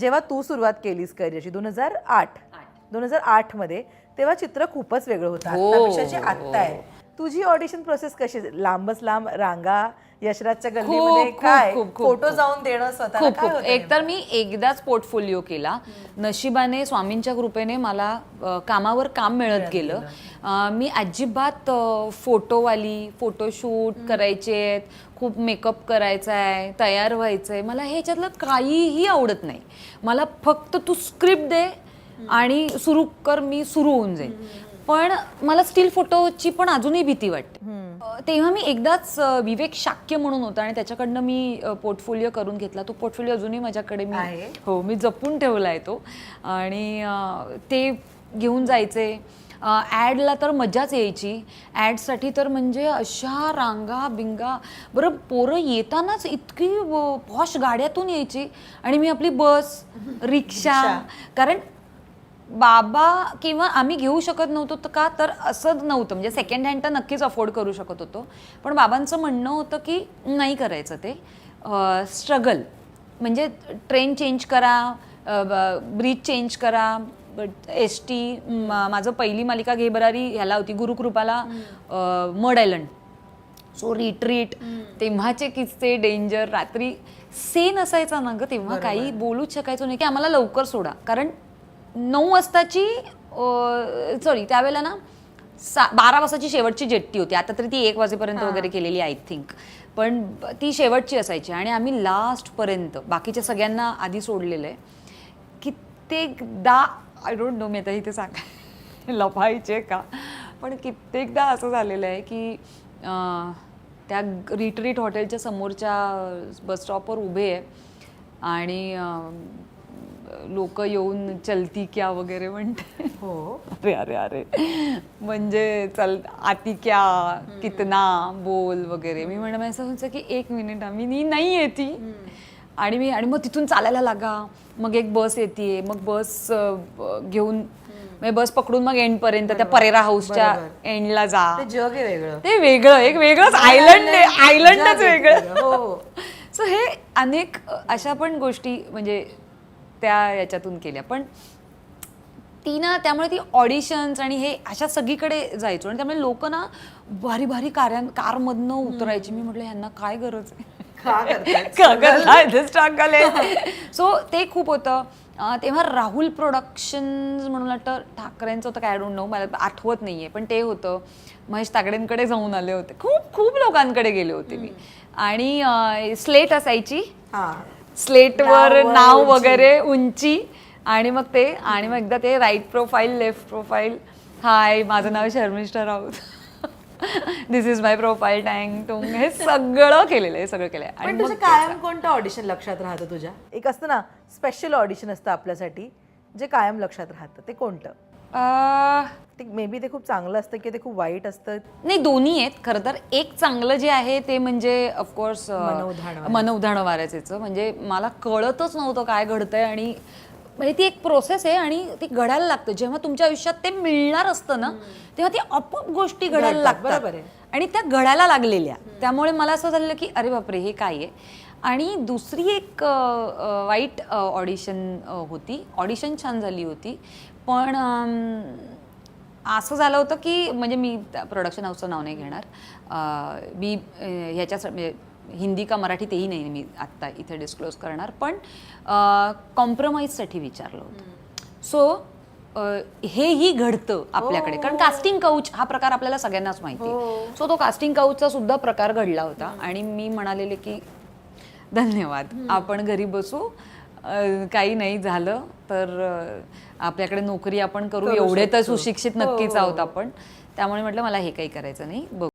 जेव्हा तू सुरुवात केलीस करिअरची दोन हजार आठ दोन हजार आठमध्ये तेव्हा चित्र खूपच वेगळं होतं. हो, आत्तापेक्षा जे आत्ता आहे तुझी ऑडिशन प्रोसेस कशी? लांबच लांब रांगा यशराजच्या गल्लीमध्ये खूप, काय? खूप, खूप, फोटो खूप. जाऊन देणं स्वतःला खूप काय खूप. होतं एक तर मी एकदाच पोर्टफोलिओ केला. नशिबाने स्वामींच्या कृपेने मला अ, कामावर काम मिळत गेलं. अ, मी अजिबात अ, फोटोवाली फोटोशूट करायचे आहेत खूप मेकअप करायचा आहे तयार व्हायचं आहे मला ह्याच्यातलं काहीही आवडत नाही. मला फक्त तू स्क्रिप्ट दे आणि सुरू कर मी सुरू होऊन जाईल पण मला स्टील फोटोची पण अजूनही भीती वाटते. तेव्हा मी एकदाच विवेक शाक्य म्हणून होता आणि त्याच्याकडनं मी पोर्टफोलिओ करून घेतला. तो पोर्टफोलिओ अजूनही माझ्याकडे मी आहे? हो मी जपून ठेवला आहे तो. आणि अ, ते घेऊन जायचे. ॲडला तर मजाच यायची. ॲडसाठी तर म्हणजे अशा रांगा बिंगा बरं पोरं येतानाच इतकी पॉश गाड्यातून यायची. आणि मी आपली बस रिक्षा. कारण बाबा किंवा आम्ही घेऊ शकत नव्हतो तर का? तर असं नव्हतं. म्हणजे सेकंड हँड तर नक्कीच अफोर्ड करू शकत होतो. पण बाबांचं म्हणणं होतं की नाही करायचं ते. स्ट्रगल म्हणजे ट्रेन चेंज करा ब्रिज चेंज करा. एस टी माझं पहिली मालिका घे बरारी ह्याला होती गुरुकृपाला मड आयलंड सो रिट्रीट तेव्हाचे किस्से डेंजर रात्री सेन असायचा ना ग तेव्हा. काही बोलूच शकायचो नाही की आम्हाला लवकर सोडा. कारण नऊ वाजताची सॉरी त्यावेळेला ना सा बारा वाजताची शेवटची जेट्टी होती. आता तरी ती एक वाजेपर्यंत वगैरे केलेली आय थिंक पण ती शेवटची असायची आणि आम्ही लास्टपर्यंत बाकीच्या सगळ्यांना आधी सोडलेलं आहे. कित्येकदा आय डोंट नो मी आता इथे सांग लपायचे का? पण कित्येकदा असं झालेलं आहे की त्या रिट्रीट हॉटेलच्या समोरच्या बस स्टॉपवर उभे आहे. आणि लोक येऊन चलती क्या वगैरे म्हणते. हो. अरे अरे अरे. म्हणजे चल आती क्या कितना बोल वगैरे. मी म्हणलं असं व्हायचं की एक मिनिट आम्ही नी नाही येती. आणि मी आणि मग तिथून चालायला लागा. मग एक बस येते मग बस घेऊन म्हणजे बस पकडून मग एंड पर्यंत त्या परेरा हाऊसच्या. एंडला जा. ते जग आहे वेगळं. ते वेगळं एक वेगळंच आयलंड आयलंडच वेगळं. हो. सो हे अनेक अ, अशा पण गोष्टी म्हणजे त्या याच्यातून केल्या. पण ती ना त्यामुळे ती ऑडिशन्स आणि हे अशा सगळीकडे जायचो. आणि त्यामुळे लोक ना भारी भारी कार्यां कारमधनं उतरायची. मी म्हटलं ह्यांना काय गरज आहे? आहे सो ते खूप होतं. तेव्हा राहुल प्रोडक्शन्स म्हणून वाटतं ठाकरेंचं होतं काय? डोंट नो मला आठवत नाहीये. पण ते होतं. महेश तागडेंकडे जाऊन आले होते. खूप खूप लोकांकडे गेले होते मी. आणि स्लेट असायची. हा. स्लेटवर नाव वर नाव उंची. वगैरे उंची. आणि मग ते आणि मग एकदा ते right profile left profile hi माझं नाव Sharmishtha Raut. This is my profile tank टुंग हे सगळं केलेलं आहे सगळं केलंय. आणि पण तुझं कायम कोणतं ऑडिशन लक्षात राहतं तुझ्या? एक असतं ना स्पेशल ऑडिशन असतं आपल्यासाठी जे कायम लक्षात राहतं ते कोणतं? मे बी ते खूप चांगलं असतं की ते खूप वाईट असतं. नाही दोन्ही आहेत. खरं तर एक चांगलं जे आहे ते म्हणजे ऑफकोर्स मनउधाण मनउधाण वारायचं म्हणजे मला कळतच नव्हतं काय घडतंय आणि म्हणजे ती एक प्रोसेस आहे आणि ती घडायला लागतं. जेव्हा तुमच्या आयुष्यात ते मिळणार असतं ना तेव्हा ती आपोआप गोष्टी घडायला लागतात. आणि त्या घडायला लागलेल्या. त्यामुळे मला असं झालेलं की अरे बापरे हे काय आहे? आणि दुसरी एक वाईट ऑडिशन होती. ऑडिशन छान झाली होती. पण असं झालं होतं की म्हणजे मी प्रोडक्शन हाऊसचं नाव नाही घेणार. मी अ, ह्याच्या म्हणजे हिंदी का मराठी तेही नाही मी आत्ता इथे डिस्क्लोज करणार. पण कॉम्प्रोमाइजसाठी विचारलं होतं. सो हेही घडतं आपल्याकडे. कारण कास्टिंग काउच हा प्रकार आपल्याला सगळ्यांनाच माहिती आहे. सो तो कास्टिंग काउचचा सुद्धा प्रकार घडला होता. आणि मी म्हणालेले की धन्यवाद. आपण घरी बसू. काही नाही झालं तर आपल्याकडे नोकरी आपण करू. एवढे तर. सुशिक्षित हो, नक्कीच हो. आहोत आपण. त्यामुळे म्हटलं मला हे काही करायचं नाही. बघ.